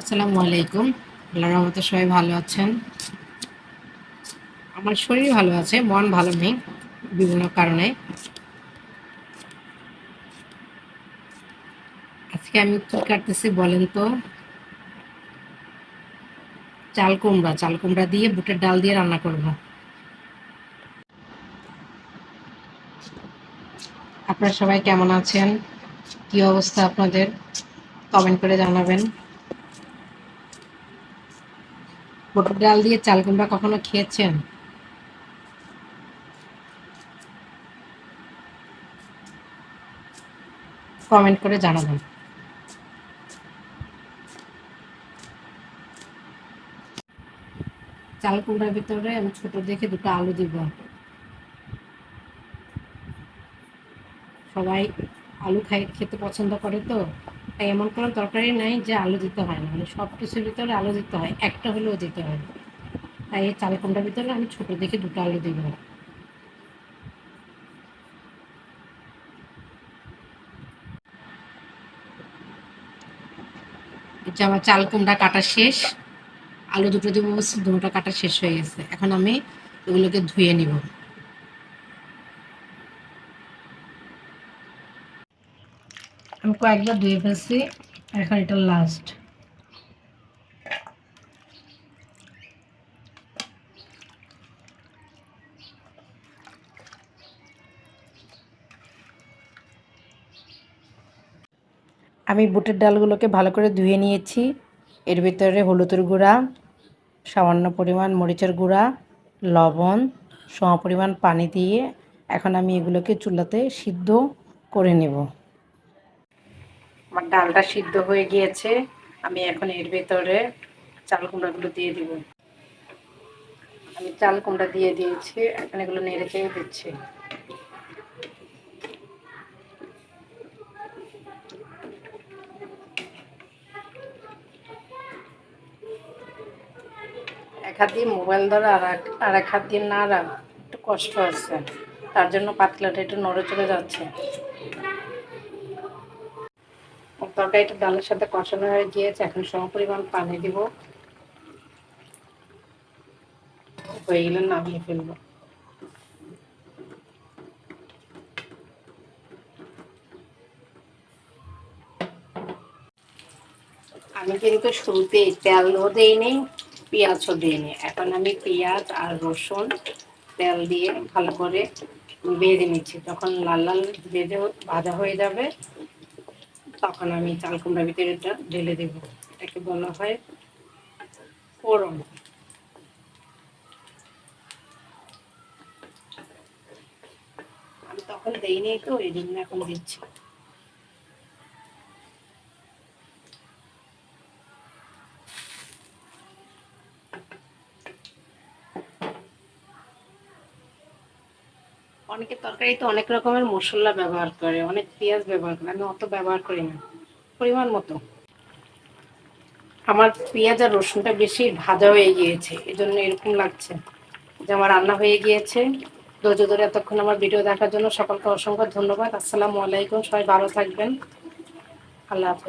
আসসালামু আলাইকুম। আল্লাহ রহমতে সবাই ভালো আছেন। আমার শরীর ভালো আছে, মন ভালো নেই বিভিন্ন কারণে। আজকে আমি কি কাটতেছি, বলেন তো। চাল কুমড়া চাল কুমড়া দিয়ে বুটের ডাল দিয়ে রান্না করব। আপনারা সবাই কেমন আছেন? কি অবস্থা আপনাদের? কমেন্ট করে জানাবেন। বুটের ডাল দিয়ে চাল কুমড়া কখনো খেয়েছেন? কমেন্ট করে জানাবেন। চাল কুমড়ার ভিতরে আমি ছোট দেখে দুটো আলু দিব। সবাই আলু খাই, খেতে পছন্দ করে তো? তাই এমন কোনো তরকারি নাই যে আলু দিতে হয় না। মানে সব কিছুর ভিতরে আলু দিতে হয়, একটা হলেও দিতে হয় তাই এই চাল কুমড়ার ভিতরে আমি ছোট দেখে দুটো আলু দিব। আমার চাল কুমড়া কাটা শেষ, আলু দুটো দিব দুটো কাটা শেষ হয়ে গেছে। এখন আমি এগুলোকে ধুয়ে নিব। আমি কয়েকবার ধুয়ে ফেলছি, এখন এটা লাস্ট আমি বুটের ডালগুলোকে ভালো করে ধুয়ে নিয়েছি। এর ভিতরে হলুদের গুঁড়া, সামান্য পরিমাণ মরিচের গুঁড়া, লবণ সম পরিমাণ পানি দিয়ে এখন আমি এগুলোকে চুলাতে সিদ্ধ করে নেব। আমার ডালটা সিদ্ধ হয়ে গিয়েছে, আমি এখন এর ভেতরে চাল কুমড়াগুলো দিয়ে দিব। আমি চাল কুমড়া দিয়ে দিয়েছি, এখন এগুলো নেড়ে চেড়ে দিচ্ছি। এক হাত দিয়ে মোবাইল ধরা, আর এক আর এক হাত দিয়ে নাড়া, একটু কষ্ট আছে। তার জন্য পাতলাটা একটু নড়ে চলে যাচ্ছে। তরকারিটা ডালের সাথে কষানো হয়ে গিয়েছে, এখন সম পরিমাণ পানি দিব। হয়ে গেলে নামিয়ে ফেলব। আমি কিন্তু শুরুতেই তেলও দিইনি, পেঁয়াজও দিইনি। এখন আমি পেঁয়াজ আর রসুন তেল দিয়ে ভালো করে বেঁধে নিচ্ছি। যখন লাল লাল বেঁধে ভাজা হয়ে যাবে তখন আমি চাল কুমড়া ভিতরে ঢেলে দেব। এটাকে বলা হয় ফোড়ন। আমি তখন দেইনি তো এই জন্য এখন দিচ্ছি। অনেকে তরকারিতে অনেক রকমের মশলা ব্যবহার করে, অনেক পেঁয়াজ ব্যবহার করে, আমি অত ব্যবহার করি না, পরিমাণ মতো। আমার পেঁয়াজ আর রসুনটা বেশি ভাজা হয়ে গিয়েছে এই জন্য এরকম লাগছে যে আমার রান্না হয়ে গিয়েছে। ধৈর্য ধরে এতক্ষণ আমার ভিডিও দেখার জন্য সকলকে অসংখ্য ধন্যবাদ। আসসালামু আলাইকুম, সবাই ভালো থাকবেন। আল্লাহ হাফেজ।